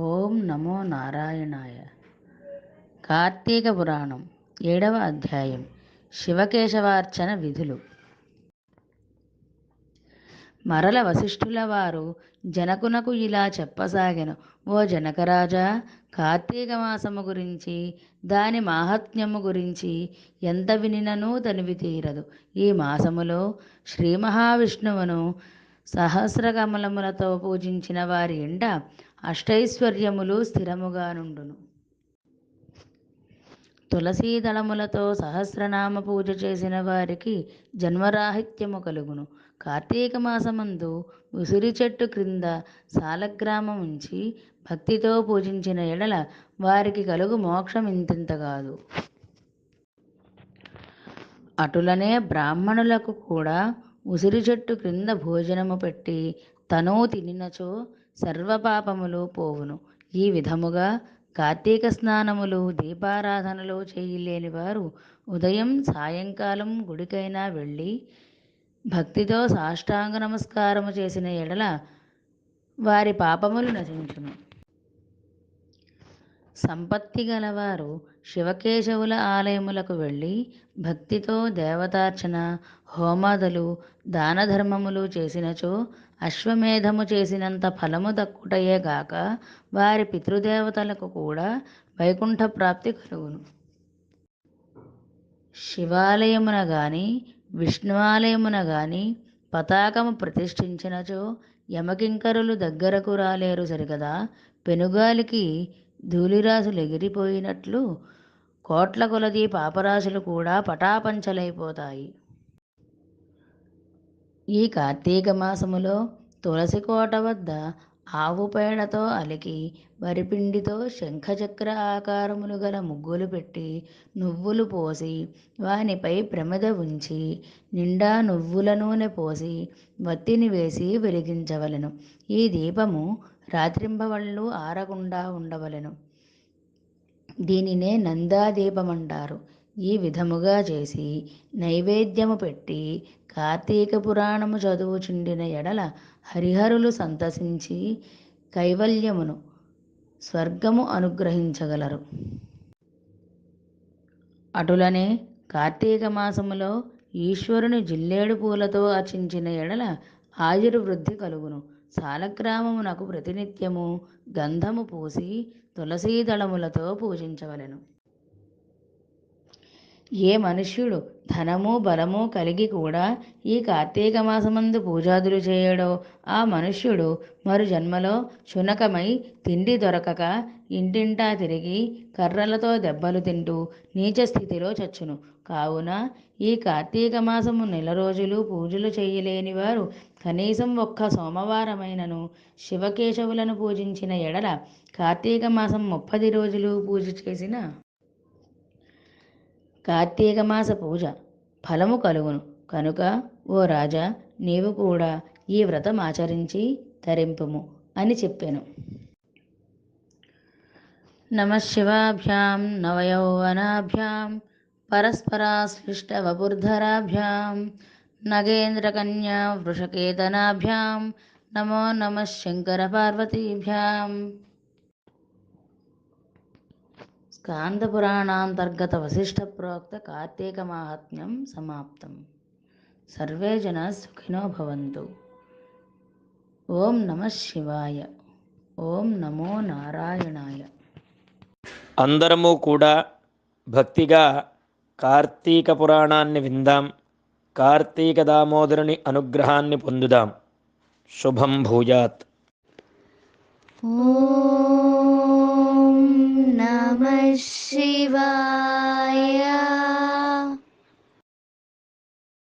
ఓం నమో నారాయణాయ. కార్తీక పురాణం ఏడవ అధ్యాయం. శివకేశవార్చన విధులు. మరల వశిష్ఠుల వారు జనకునకు ఇలా చెప్పసాగెను ఓ జనకరాజా కార్తీక మాసము గురించి దాని మాహాత్మ్యము గురించి ఎంత వినిననూ తనివి తీరదు. ఈ మాసములో శ్రీ మహావిష్ణువును సహస్రకమలములతో పూజించిన వారి ఎండ అష్టైశ్వర్యములు స్థిరముగా నుండును. తులసీ దళములతో సహస్రనామ పూజ చేసిన వారికి జన్మరాహిత్యము కలుగును. కార్తీక మాసమందు ఉసిరి చెట్టు క్రింద సాలగ్రామం ఉంచి భక్తితో పూజించిన ఎడల వారికి కలుగు మోక్షం ఇంతింత కాదు. అటులనే బ్రాహ్మణులకు కూడా ఉసిరి చెట్టు క్రింద భోజనము పెట్టి తను తినినచో సర్వపాపములు పోవును. ఈ విధముగా కార్తీక స్నానములు దీపారాధనలు చేయలేని వారు ఉదయం సాయంకాలం గుడికైనా వెళ్ళి భక్తితో సాష్టాంగ నమస్కారము చేసిన ఎడల వారి పాపములు నశించును. సంపత్తి గలవారు శివకేశవుల ఆలయములకు వెళ్ళి భక్తితో దేవతార్చన హోమాదులు దానధర్మములు చేసినచో అశ్వమేధము చేసినంత ఫలము దక్కుటయే గాక వారి పితృదేవతలకు కూడా వైకుంఠ ప్రాప్తి కలుగును. శివాలయమున గాని విష్ణువాలయమున గాని పతాకము ప్రతిష్ఠించినచో యమకింకరులు దగ్గరకు రాలేరు సరికదా పెనుగాలికి ధూళిరాశులు ఎగిరిపోయినట్లు కోట్ల కొలది పాపరాశులు కూడా పటాపంచలైపోతాయి. ఈ కార్తీక మాసములో తులసి కోట వద్ద ఆవు పేడతో అలికి వరిపిండితో శంఖచక్ర ఆకారములు గల ముగ్గులు పెట్టి నువ్వులు పోసి వానిపై ప్రమిద ఉంచి నిండా నువ్వుల నూనె పోసి వత్తిని వేసి వెలిగించవలెను. ఈ దీపము రాత్రింబవళ్ళు ఆరకుండా ఉండవలెను. దీనినే నందాదీపమంటారు. ఈ విధముగా చేసి నైవేద్యము పెట్టి కార్తీక పురాణము చదువుచుండిన ఎడల హరిహరులు సంతసించి కైవల్యమును స్వర్గము అనుగ్రహించగలరు. అటులనే కార్తీక మాసములో ఈశ్వరుని జిల్లేడు పూలతో అర్చించిన ఎడల ఆయుర్వృద్ధి కలుగును. సాలగ్రామమునకు ప్రతినిత్యము గంధము పూసి తులసీ దళములతో పూజించవలెను. ఏ మనుష్యుడు ధనము బలము కలిగి కూడా ఈ కార్తీక మాసమందు పూజాదులు చేయడో ఆ మనుష్యుడు మరు జన్మలో శునకమై తిండి దొరకక ఇంటింటా తిరిగి కర్రలతో దెబ్బలు తింటూ నీచ స్థితిలో చచ్చును. కావున ఈ కార్తీక మాసము నెల రోజులు పూజలు చేయలేని వారు కనీసం ఒక్క సోమవారమైనను శివకేశవులను పూజించిన ఎడల కార్తీక మాసం ముప్పది రోజులు పూజ చేసిన కార్తీక మాస పూజ ఫలము కలుగును. కనుక ఓ రాజా నీవు కూడా ఈ వ్రతం ఆచరించి ధరింపుము అని చెప్పాను. నమశివాభ్యాం నవయౌవనాభ్యాం పరస్పరాశ్లిష్టవపుర్ధరాభ్యాం నగేంద్రకన్యా వృషకేతనాభ్యాం నమో నమ శంకర స్కాందపురాణాంతర్గత వశిష్ట ప్రోక్త కార్తీక మాహాత్మ్యం సమాప్తం సర్వే జన సుఖినో భవంతు ఓం నమ శివాయ ఓం నమో నారాయణాయ అందరము కూడా భక్తిగా కార్తీక పురాణాన్ని విందాం కార్తీక దామోదరుని అనుగ్రహాన్ని పొందుదాం. శుభం భూయాత్. ఓ Shivaya.